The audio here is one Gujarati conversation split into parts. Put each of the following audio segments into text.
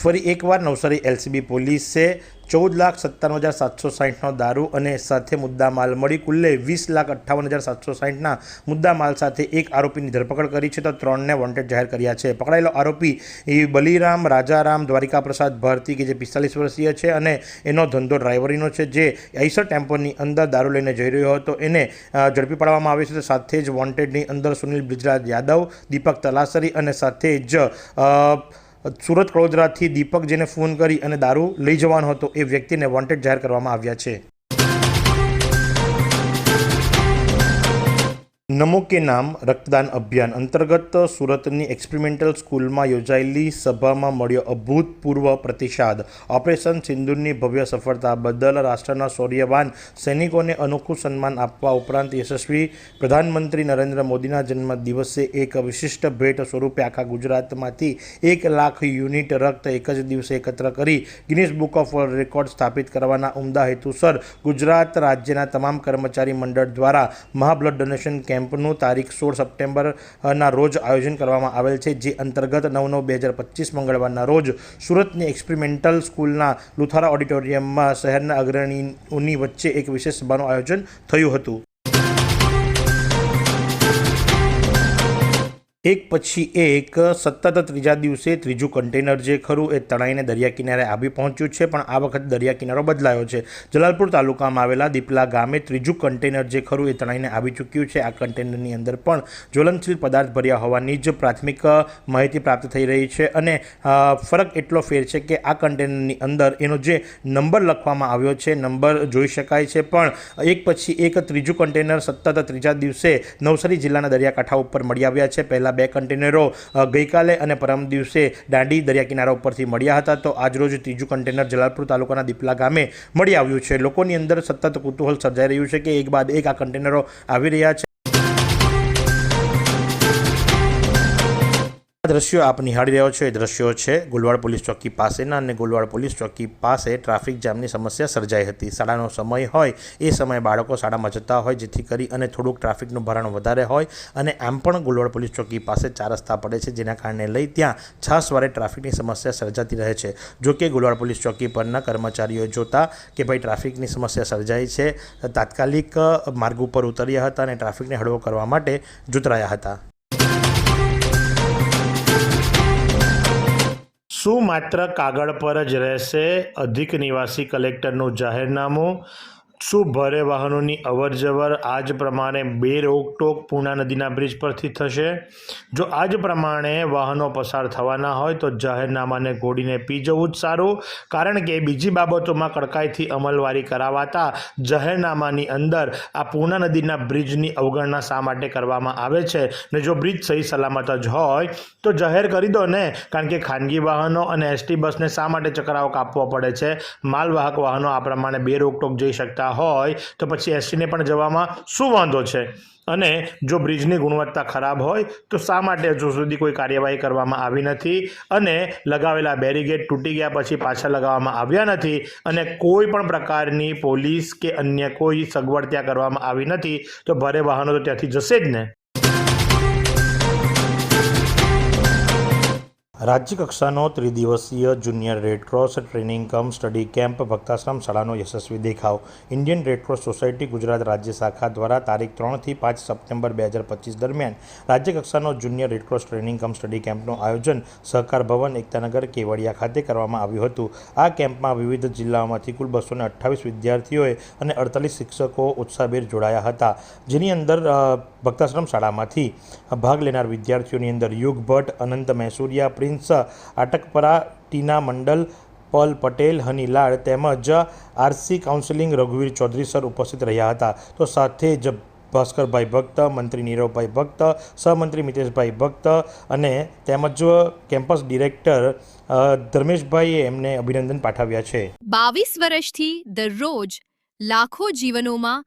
ફરી એકવાર નવસારી એલસીબી પોલીસે ચૌદ લાખ સત્તાણું હજાર સાતસો સાહીઠનો દારૂ અને સાથે મુદ્દા માલ મળી કુલ્લે વીસ લાખ અઠ્ઠાવન હજાર સાતસો સાહીઠના મુદ્દા માલ સાથે એક આરોપીની ધરપકડ કરી છે તો ત્રણને વોન્ટેડ જાહેર કર્યા છે. પકડાયેલો આરોપી એ બલિરામ રાજારામ દ્વારિકા પ્રસાદ ભારતી કે જે પિસ્તાલીસ વર્ષીય છે અને એનો ધંધો ડ્રાઈવરીનો છે જે આઈસર ટેમ્પોની અંદર દારૂ લઈને જઈ રહ્યો હતો. એને ઝડપી પાડવામાં આવ્યો છે તો સાથે જ વોન્ટેડની અંદર સુનિલ બ્રિજરાજ યાદવ, દીપક તલાસરી અને સાથે જ સુરત કડોદરાથી દીપક જેને ફોન કરી અને દારૂ લઈ જવાનો હતો એ વ્યક્તિને વોન્ટેડ જાહેર કરવામાં આવ્યા છે. નમો કે નામ રક્તદાન અભિયાન અંતર્ગત સુરતની એક્સપેરિમેન્ટલ સ્કૂલમાં યોજાયેલી સભામાં મળ્યો અભૂતપૂર્વ પ્રતિસાદ. ઓપરેશન સિંદુરની ભવ્ય સફળતા બદલ રાષ્ટ્રના શૌર્યવાન સૈનિકોને અનોખું સન્માન આપવા ઉપરાંત યશસ્વી પ્રધાનમંત્રી નરેન્દ્ર મોદીના જન્મ દિવસે એક વિશિષ્ટ ભેટ સ્વરૂપે આખા ગુજરાતમાંથી એક લાખ યુનિટ રક્ત એક જ દિવસે એકત્ર કરી Guinness book of world record સ્થાપિત કરવાના ઉમદા હેતુસર ગુજરાત રાજ્યના તમામ કર્મચારી મંડળ દ્વારા મહાબ્લડ ડોનેશન કેમ્પનું તારીખ સોળ સપ્ટેમ્બરના રોજ આયોજન કરવામાં આવેલ છે, જે અંતર્ગત નવ નવ બે હજાર પચીસ મંગળવારના રોજ સુરતની એક્સપેરિમેન્ટલ સ્કૂલના લુથારા ઓડિટોરિયમમાં શહેરના અગ્રણીઓની વચ્ચે એક વિશેષ સભાનું આયોજન થયું હતું. એક પછી એક સતત ત્રીજા દિવસે ત્રીજું કન્ટેનર જે ખરું એ તણાઈને દરિયા કિનારે આવી પહોંચ્યું છે, પણ આ વખત દરિયા કિનારો બદલાયો છે. જલાલપુર તાલુકામાં આવેલા દીપલા ગામે ત્રીજું કન્ટેનર જે ખરું એ તણાઈને આવી ચૂક્યું છે. આ કન્ટેનરની અંદર પણ જ્વલનશીલ પદાર્થ ભર્યા હોવાની જ પ્રાથમિક માહિતી પ્રાપ્ત થઈ રહી છે અને ફરક એટલો ફેર છે કે આ કન્ટેનરની અંદર એનો જે નંબર લખવામાં આવ્યો છે, નંબર જોઈ શકાય છે, પણ એક પછી એક ત્રીજું કન્ટેનર સતત ત્રીજા દિવસે નવસારી જિલ્લાના દરિયાકાંઠા ઉપર મળી આવ્યા છે. પહેલાં બે કન્ટેનરો ગઈકાલે અને પરમ દિવસે દાંડી દરિયા કિનારા ઉપરથી મળ્યા હતા. તો આજરોજ ત્રીજું કન્ટેનર જલાલપુર તાલુકાના દીપલા ગામે મળી આવ્યું છે. લોકોની અંદર સતત કુતૂહલ સર્જાઈ રહ્યું છે કે એક બાદ એક આ કન્ટેનરો આવી રહ્યા છે. આ દ્રશ્યો આપ નિહાળી રહ્યો છો. એ દ્રશ્યો છે ગુલવાડ પોલીસ ચોકી પાસેના અને ગુલવાડ પોલીસ ચોકી પાસે ટ્રાફિક જામની સમસ્યા સર્જાઈ હતી. શાળાનો સમય હોય એ સમયે બાળકો શાળામાં જતા હોય, જેથી કરી અને થોડુંક ટ્રાફિકનું ભરણ વધારે હોય અને આમ પણ ગુલવાડ પોલીસ ચોકી પાસે ચાર રસ્તા પડે છે, જેના કારણે લઈ ત્યાં છાસવારે ટ્રાફિકની સમસ્યા સર્જાતી રહે છે. જો કે ગુલવાડ પોલીસ ચોકી પરના કર્મચારીઓ જોતા કે ભાઈ ટ્રાફિકની સમસ્યા સર્જાઈ છે, તાત્કાલિક માર્ગ ઉપર ઉતર્યા હતા અને ટ્રાફિકને હળવો કરવા માટે જોતરાયા હતા. શું માત્ર કાગળ પર જ રહેશે? અધિક નિવાસી કલેક્ટરનું જાહેરનામું? શું ભારે વાહનોની અવર જવર આજ પ્રમાણે બે રોકટોક પૂર્ણા નદીના બ્રિજ પરથી થશે? જો આજ પ્રમાણે વાહનો પસાર થવાના હોય તો જાહેરનામાને ઘોડીને પી જવું જ સારું, કારણ કે બીજી બાબતોમાં કડકાઈથી અમલવારી કરાવાતા જાહેરનામાની અંદર આ પૂર્ણા નદીના બ્રિજની અવગણના શા માટે કરવામાં આવે છે? ને જો બ્રિજ સહી સલામત જ હોય, તો જાહેર કરી દો ને, કારણ કે ખાનગી વાહનો અને એસટી બસને શા માટે ચકરાવ કાપવો પડે છે? માલવાહક વાહનો આ પ્રમાણે બે રોકટોક જઈ શકતા હોય તો પછી એસટીને પણ જવામાં શું વાંધો છે? અને જો બ્રિજની ગુણવત્તા ખરાબ હોય તો શા માટે હજુ સુધી કોઈ કાર્યવાહી કરવામાં આવી નથી? અને લગાવેલા બેરીગેડ તૂટી ગયા પછી પાછા લગાવવામાં આવ્યા નથી? અને કોઈ પણ પ્રકારની પોલીસ કે અન્ય કોઈ સગવડ ત્યાં કરવામાં આવી નથી? તો ભારે વાહનો તો ત્યાંથી જશે જ ને? રાજ્ય કક્ષાનો ત્રિદિવસીય junior red cross training cum study camp Bhaktashram શાળાનો યશસ્વી દેખાવ. ઇન્ડિયન રેડક્રોસ સોસાયટી ગુજરાત રાજ્ય શાખા દ્વારા તારીખ ત્રણથી પાંચ સપ્ટેમ્બર બે હજાર પચીસ દરમિયાન રાજ્ય કક્ષાનો junior red cross training cum study કેમ્પનું આયોજન સહકાર ભવન, એકતાનગર, કેવડિયા ખાતે કરવામાં આવ્યું હતું. આ કેમ્પમાં વિવિધ જિલ્લાઓમાંથી કુલ બસો અઠ્ઠાવીસ વિદ્યાર્થીઓએ અને અડતાલીસ શિક્ષકો ઉત્સાહભેર જોડાયા હતા. જેની અંદર ભક્તાશ્રમ શાળામાંથી ભાગ લેનાર વિદ્યાર્થીઓની અંદર યુગ ભટ્ટ અનંત મૈસુરિયા, પ્રિન્સ, આટકપરા, ટીના મંડલ, પલ પટેલ હનીલાલ તેમજ આરસી કાઉન્સિલિંગ રઘુવીર ચૌધરી સર ઉપસ્થિત રહ્યા હતા. તો સાથે જ ભાસ્કરભાઈ ભક્ત, મંત્રી નીરવભાઈ ભક્ત, સહમંત્રી મિતેશભાઈ ભક્ત અને તેમજ કેમ્પસ ડિરેક્ટર ધર્મેશભાઈએ એમને અભિનંદન પાઠવ્યા છે. બાવીસ વર્ષથી દરરોજ લાખો જીવનોમાં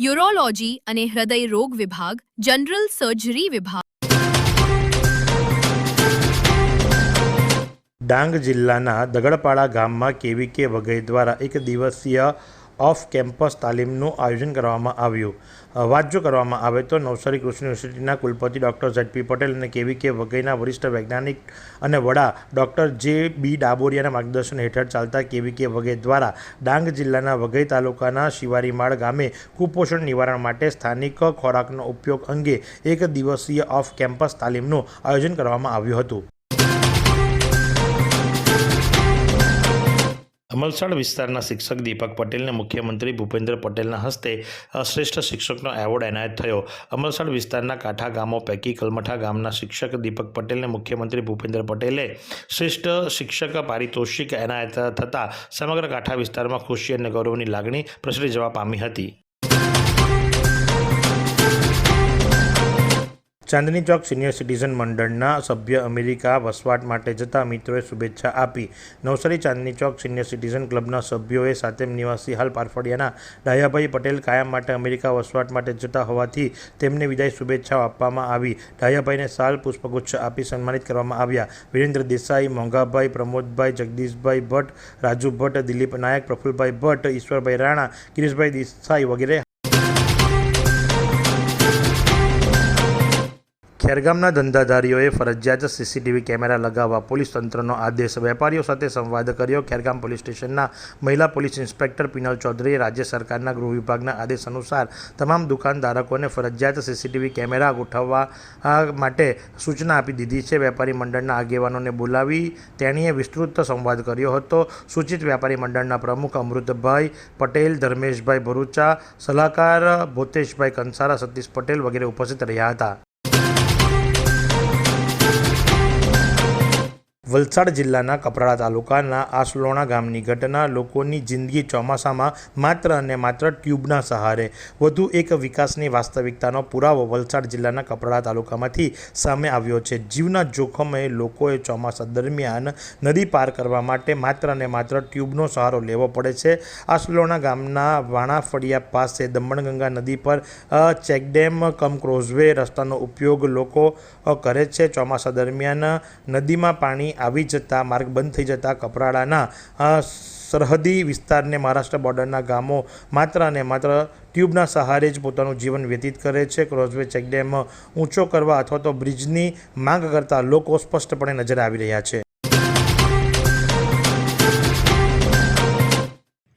યુરોલોજી અને હૃદય રોગ વિભાગ, જનરલ સર્જરી વિભાગ. ડાંગ જિલ્લાના દગડપાડા ગામમાં કેવીકે વગેરે દ્વારા એક દિવસીય ઓફ કેમ્પસ તાલીમનું આયોજન કરવામાં આવ્યું. અ, વાત જો કરવામાં આવે તો નવસારી કૃષિ યુનિવર્સિટીના કુલપતિ ડૉક્ટર ઝડપી પટેલ અને કેવીકે વઘઈના વરિષ્ઠ વૈજ્ઞાનિક અને વડા ડૉક્ટર જે બી ડાબોરિયાના માર્ગદર્શન હેઠળ ચાલતા કેવી કે વગે દ્વારા ડાંગ જિલ્લાના વઘઈ તાલુકાના શિવારીમાળ ગામે કુપોષણ નિવારણ માટે સ્થાનિક ખોરાકનો ઉપયોગ અંગે એક દિવસીય ઓફ કેમ્પસ તાલીમનું આયોજન કરવામાં આવ્યું હતું. અમલસાડ વિસ્તારના શિક્ષક દીપક પટેલને મુખ્યમંત્રી ભૂપેન્દ્ર પટેલના હસ્તે શ્રેષ્ઠ શિક્ષકનો એવોર્ડ એનાયત થયો. અમલસાડ વિસ્તારના કાંઠા ગામો પૈકી કલમઠા ગામના શિક્ષક દીપક પટેલને મુખ્યમંત્રી ભૂપેન્દ્ર પટેલે શ્રેષ્ઠ શિક્ષક પારિતોષિક એનાયત થતાં સમગ્ર કાંઠા વિસ્તારમાં ખુશી અને ગૌરવની લાગણી પ્રસરી જવા પામી હતી. ચાંદની ચોક સિનિયર સિટીઝન મંડળના સભ્ય અમેરિકા વસવાટ માટે જતા મિત્રોએ શુભેચ્છા આપી. નવસારી ચાંદની ચોક સિનિયર સિટીઝન ક્લબના સભ્યોએ સાતેમ નિવાસી હાલ પારફળિયાના ડાયાભાઈ પટેલ કાયમ માટે અમેરિકા વસવાટ માટે જતા હોવાથી તેમને વિદાય શુભેચ્છાઓ આપવામાં આવી. ડાયાભાઈને સાલ પુષ્પગુચ્છ આપી સન્માનિત કરવામાં આવ્યા. વિરેન્દ્ર દેસાઈ મોંઘાભાઈ પ્રમોદભાઈ, જગદીશભાઈ ભટ્ટ, રાજુ ભટ્ટ, દિલીપ નાયક, પ્રફુલભાઈ ભટ્ટ, ઈશ્વરભાઈ રાણા ગિરીશભાઈ દેસાઈ વગેરે ખેરગામના ધંધાધારીઓએ ફરજિયાત સીસીટીવી કેમેરા લગાવવા પોલીસ તંત્રનો આદેશ. વેપારીઓ સાથે સંવાદ કર્યો. ખેરગામ પોલીસ સ્ટેશનના મહિલા પોલીસ ઇન્સ્પેક્ટર પિનલ ચૌધરીએ રાજ્ય સરકારના ગૃહ વિભાગના આદેશ અનુસાર તમામ દુકાનધારકોને ફરજિયાત સીસીટીવી કેમેરા ગોઠવવા માટે સૂચના આપી દીધી છે. વેપારી મંડળના આગેવાનોને બોલાવી તેણીએ વિસ્તૃત સંવાદ કર્યો હતો. સૂચિત વેપારી મંડળના પ્રમુખ અમૃતભાઈ પટેલ, ધર્મેશભાઈ ભરૂચા, સલાહકાર ભૂતેશભાઈ કંસારા, સતીશ પટેલ વગેરે ઉપસ્થિત રહ્યા હતા. વલસાડ જિલ્લાના કપરાડા તાલુકાના આસલોણા ગામની ઘટના લોકોની જિંદગી ચોમાસામાં માત્ર અને માત્ર ટ્યુબના સહારે. વધુ એક વિકાસની વાસ્તવિકતાનો પુરાવો વલસાડ જિલ્લાના કપરાડા તાલુકામાંથી સામે આવ્યો છે. જીવના જોખમે લોકોએ ચોમાસા દરમિયાન નદી પાર કરવા માટે માત્ર અને માત્ર ટ્યુબનો સહારો લેવો પડે છે. આસલોણા ગામના વાણાફળિયા પાસે દમણગંગા નદી પર ચેકડેમ, કમ ક્રોઝવે રસ્તાનો ઉપયોગ લોકો કરે છે. ચોમાસા દરમિયાન નદીમાં પાણી આવી જતાં, માર્ગ બંધ થઈ જતાં કપરાડાના સરહદી વિસ્તારને મહારાષ્ટ્ર બોર્ડરના ગામો માત્ર અને માત્ર ટ્યુબના સહારે જ પોતાનું જીવન વ્યતીત કરે છે. ક્રોઝવે ચેકડેમ ઊંચો કરવા અથવા તો બ્રિજની માંગ કરતા લોકો સ્પષ્ટપણે નજરે આવી રહ્યા છે.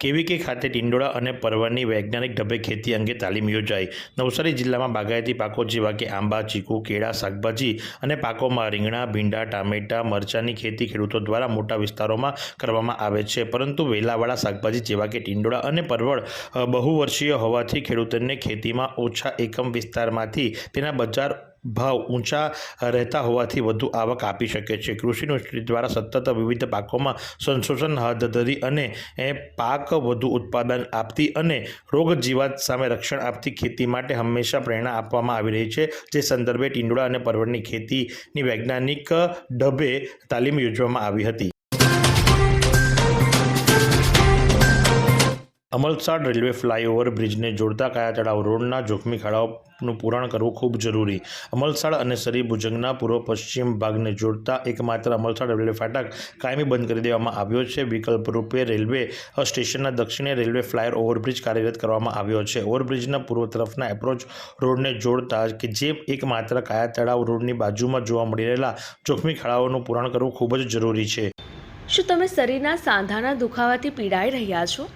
કેવીકે ખાતે ટિંડોળા અને પરવળની વૈજ્ઞાનિક ઢબે ખેતી અંગે તાલીમ યોજાઈ. નવસારી જિલ્લામાં બાગાયતી પાકો જેવા કે આંબા, ચીકુ, કેળા, શાકભાજી અને પાકોમાં રીંગણા, ભીંડા, ટામેટા, મરચાંની ખેતી ખેડૂતો દ્વારા મોટા વિસ્તારોમાં કરવામાં આવે છે. પરંતુ વેલાવાળા શાકભાજી જેવા કે ટિંડોળા અને પરવળ બહુવર્ષીય હોવાથી ખેડૂતોને ખેતીમાં ઓછા એકમ વિસ્તારમાંથી તેના બજાર ભાવ ઊંચા રહેતા હોવાથી વધુ આવક આપી શકે છે. કૃષિ યુનિવર્સિટી દ્વારા સતત વિવિધ પાકોમાં સંશોધન હાથ ધરી અને, એ, પાક વધુ ઉત્પાદન આપતી અને રોગ જીવાત સામે રક્ષણ આપતી ખેતી માટે હંમેશા પ્રેરણા આપવામાં આવી રહી છે. જે સંદર્ભે ટીંડોળા અને પરવળની ખેતીની વૈજ્ઞાનિક ઢબે તાલીમ યોજવામાં આવી હતી. અમલસાડ રેલવે ફ્લાયઓવર બ્રિજને જોડતા કાયા તળાવ રોડના જોખમી ખાડાઓનું પૂરણ કરવું ખૂબ જરૂરી. અમલસાડ અને સરી ભુજંગના પૂર્વ પશ્ચિમ ભાગને જોડતા એકમાત્ર અમલસાડ રેલવે ફાટક કાયમી બંધ કરી દેવામાં આવ્યો છે. વિકલ્પ રૂપે રેલવે સ્ટેશનના દક્ષિણે રેલવે ફ્લાયર ઓવરબ્રિજ કાર્યરત કરવામાં આવ્યો છે. ઓવરબ્રિજના પૂર્વ તરફના એપ્રોચ રોડને જોડતા કે જે એકમાત્ર કાયા તળાવ રોડની બાજુમાં જોવા મળી રહેલા જોખમી ખાડાઓનું પૂરણ કરવું ખૂબ જ જરૂરી છે. શું તમે શરીરના સાંધાના દુખાવાથી પીડાઈ રહ્યા છો?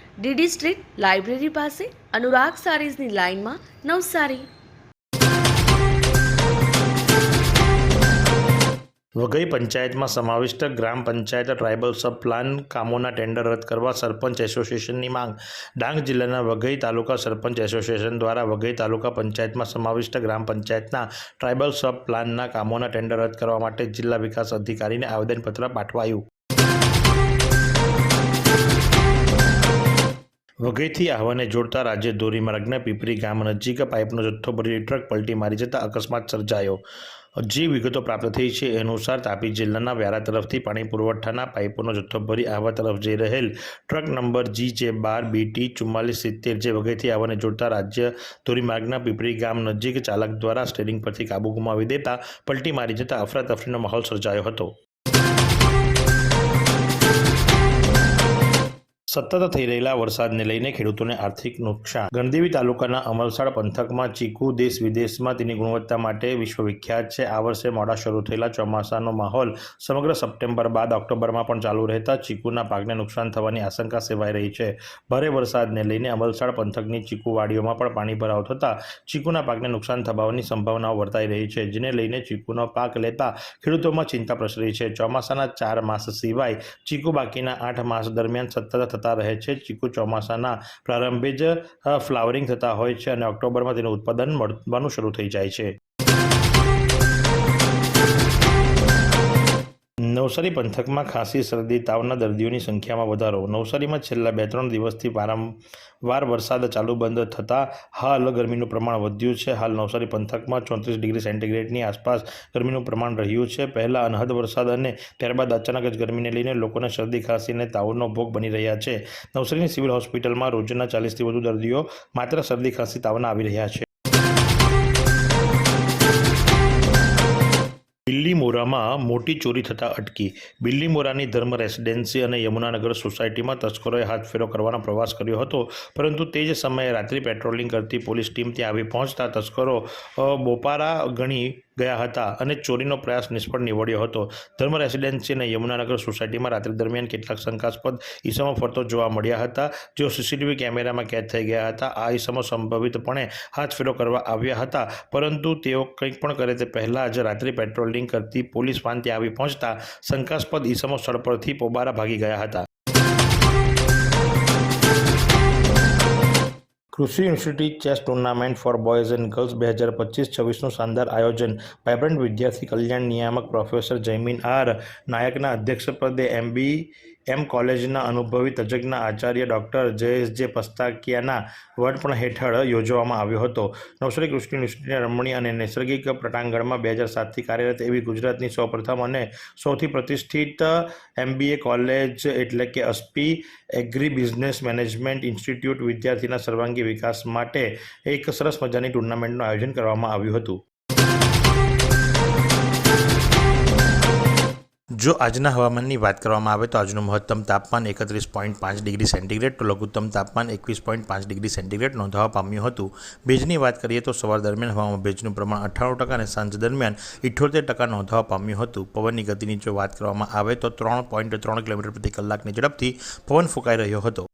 DD street library પાસે અનુરાગ સારીઝની લાઇનમાં નવસારી. વઘઈ પંચાયતમાં સમાવિષ્ટ ગ્રામ પંચાયત ટ્રાઇબલ સબ પ્લાન કામોના ટેન્ડર રદ કરવા સરપંચ એસોસિએશનની માંગ. ડાંગ જિલ્લાના વઘઈ તાલુકા સરપંચ એસોસિએશન દ્વારા વઘઈ તાલુકા પંચાયતમાં સમાવિષ્ટ ગ્રામ પંચાયતના ટ્રાઇબલ સબ પ્લાનના કામોના ટેન્ડર રદ કરવા માટે જિલ્લા વિકાસ અધિકારીને આવેદનપત્ર પાઠવાયું. વઘઈથી આહવાને જોડતા રાજ્ય ધોરીમાર્ગના પીપરી ગામ નજીક પાઇપનો જથ્થો ભરી ટ્રક પલટી મારી જતા અકસ્માત સર્જાયો. જે વિગતો પ્રાપ્ત થઈ છે અનુસાર તાપી જિલ્લાના વ્યારા તરફથી પાણી પુરવઠાના પાઇપોનો જથ્થો ભરી આહવા તરફ જઈ રહેલ ટ્રક નંબર જી જે બાર બીટી ચુમ્માલીસ સિત્તેર જે વગેરેથી આહવાને જોડતા રાજ્ય ધોરીમાર્ગના પીપળી ગામ નજીક ચાલક દ્વારા સ્ટેરિંગ પરથી કાબુ ગુમાવી દેતા પલટી મારી જતાં અફરાતફરીનો માહોલ સર્જાયો હતો. સતત થઈ રહેલા વરસાદને લઈને ખેડૂતોને આર્થિક નુકસાન. ગણદેવી તાલુકાના અમલસાડ પંથકમાં ચીકુ દેશ વિદેશમાં તેની ગુણવત્તા માટે વિશ્વવિખ્યાત છે. આ વર્ષે મોડા શરૂ થયેલા ચોમાસાનો માહોલ સમગ્ર સપ્ટેમ્બર બાદ ઓક્ટોબરમાં પણ ચાલુ રહેતા ચીકુના પાકને નુકસાન થવાની આશંકા સેવાઈ રહી છે. ભારે વરસાદને લઈને અમલસાડ પંથકની ચીકુ વાડીઓમાં પણ પાણી ભરાવ થતાં ચીકુના પાકને નુકસાન થવાની સંભાવનાઓ વર્તાઈ રહી છે, જેને લઈને ચીકુનો પાક લેતા ખેડૂતોમાં ચિંતા પ્રસરી છે. ચોમાસાના ચાર માસ સિવાય ચીકુ બાકીના આઠ માસ દરમિયાન સતત થતા રહે છે. ચીકુ ચોમાસાના પ્રારંભે જ ફ્લાવરિંગ થતા હોય છે અને ઓક્ટોબરમાં તેનું ઉત્પાદન મળવાનું શરૂ થઈ જાય છે. નવસારી પંથકમાં ખાંસી શરદી, તાવના દર્દીઓની સંખ્યામાં વધારો. નવસારીમાં છેલ્લા બે ત્રણ દિવસથી વારંવાર વરસાદ ચાલુ બંધ થતાં હાલ ગરમીનું પ્રમાણ વધ્યું છે. હાલ નવસારી પંથકમાં ચોત્રીસ ડિગ્રી સેન્ટીગ્રેડની આસપાસ ગરમીનું પ્રમાણ રહ્યું છે. પહેલાં અનહદ વરસાદ અને ત્યારબાદ અચાનક જ ગરમીને લઈને લોકોને શરદી, ખાંસી અને તાવનો ભોગ બની રહ્યા છે. નવસારીની સિવિલ હોસ્પિટલમાં રોજના ચાલીસથી વધુ દર્દીઓ માત્ર શરદી, ખાંસી, તાવના આવી રહ્યા છે. બિલ્લીમોરામાં મોટી ચોરી થતાં અટકી. બિલ્લીમોરાની ધર્મ રેસિડેન્સી અને યમુનાનગર સોસાયટીમાં તસ્કરોએ હાથફેરો કરવાનો પ્રવાસ કર્યો હતો. પરંતુ તે જ સમયે રાત્રિ પેટ્રોલિંગ કરતી પોલીસ ટીમ ત્યાં આવી પહોંચતા તસ્કરો બોપારા ગણી ગયા હતા અને ચોરીનો પ્રયાસ નિષ્ફળ નીવડ્યો હતો. ધર્મ રેસિડેન્સી અને યમુનાનગર સોસાયટીમાં રાત્રિ દરમિયાન કેટલાક શંકાસ્પદ ઈસમો ફરતો જોવા મળ્યા હતા, જેઓ સીસીટીવી કેમેરામાં કેદ થઈ ગયા હતા. આ ઈસમો સંભવિતપણે હાથફેરો કરવા આવ્યા હતા, પરંતુ તેઓ કંઈક પણ કરે તે પહેલાં જ રાત્રિ પેટ્રોલિંગ કરતી પોલીસ વાન ત્યાં આવી પહોંચતા શંકાસ્પદ ઈસમો સ્થળ પરથી પોબારા ભાગી ગયા હતા. કૃષિ institute chess tournament for boys and girls બે હજાર પચીસ છવ્વીસનું શાનદાર આયોજન વાયબ્રન્ટ વિદ્યાર્થી કલ્યાણ નિયામક પ્રોફેસર જયમીન આર નાયકના અધ્યક્ષપદે એમબી એમ કોલેજના અનુભવી તજજ્ઞ આચાર્ય ડૉક્ટર જયેશ જે પસ્તાકિયાના વડપણ હેઠળ યોજવામાં આવ્યો હતો. નવસારી કૃષ્ણ યુનિવર્સિટીના રમણીય અને નૈસર્ગિક પ્રટાંગણમાં બે હજાર સાતથી કાર્યરત એવી ગુજરાતની સૌપ્રથમ અને સૌથી પ્રતિષ્ઠિત એમબીએ કોલેજ એટલે કે Aspee agri business management institute વિદ્યાર્થીના સર્વાંગી વિકાસ માટે એક સરસ મજાની ટુર્નામેન્ટનું આયોજન કરવામાં આવ્યું હતું. જો આજના હવામાનની વાત કરવામાં આવે તો આજનું મહત્તમ તાપમાન એકત્રીસ પોઈન્ટ પાંચ ડિગ્રી સેન્ટીગ્રેડ, તો લઘુત્તમ તાપમાન એકવીસ પોઈન્ટ પાંચ ડિગ્રી સેન્ટીગ્રેડ નોંધવા પામ્યું હતું. ભેજની વાત કરીએ તો સવાર દરમિયાન હવામાં ભેજનું પ્રમાણ અઠ્ઠાણું ટકા અને સાંજ દરમિયાન ઇઠોતેર ટકા નોંધવા પામ્યું હતું. પવનની ગતિની જો વાત કરવામાં આવે તો ત્રણ પોઈન્ટ ત્રણ કિલોમીટર પ્રતિ કલાકની ઝડપથી પવન ફૂંકાઈ રહ્યો હતો.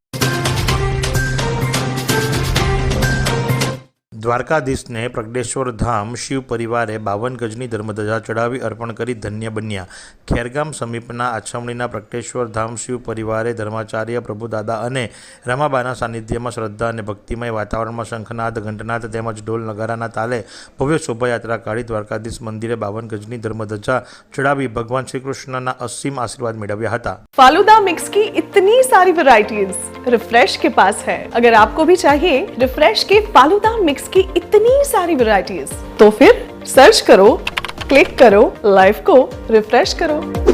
દ્વારકાધીશને પ્રગટેશ્વર ધામ શિવ પરિવારે બાવન ગજની ધર્મધજા ચડાવી અર્પણ કરી ધન્ય બન્યા ખેરગામ સમીપના આછમણીના પ્રગટેશ્વર ધામ શિવ પરિવારે ધર્માચાર્ય પ્રભુદાદા અને રમાબાના સાનિધ્યમાં શ્રદ્ધા અને ભક્તિમય વાતાવરણમાં શંખનાદ ઘંટનાદ તેમજ ઢોલ નગારાના તાલે ભવ્ય શોભાયાત્રા કાઢી દ્વારકાધીશ મંદિરે બાવન ગજની ધર્મધજા ચડાવી ભગવાન શ્રી કૃષ્ણના અસીમ આશીર્વાદ મેળવ્યા હતા फालूदा मिक्स की इतनी सारी वैरायटीज रिफ्रेश के पास है अगर आपको भी चाहिए रिफ्रेश के फालूदा मिक्स की इतनी सारी वैरायटीज तो फिर सर्च करो क्लिक करो लाइफ को रिफ्रेश करो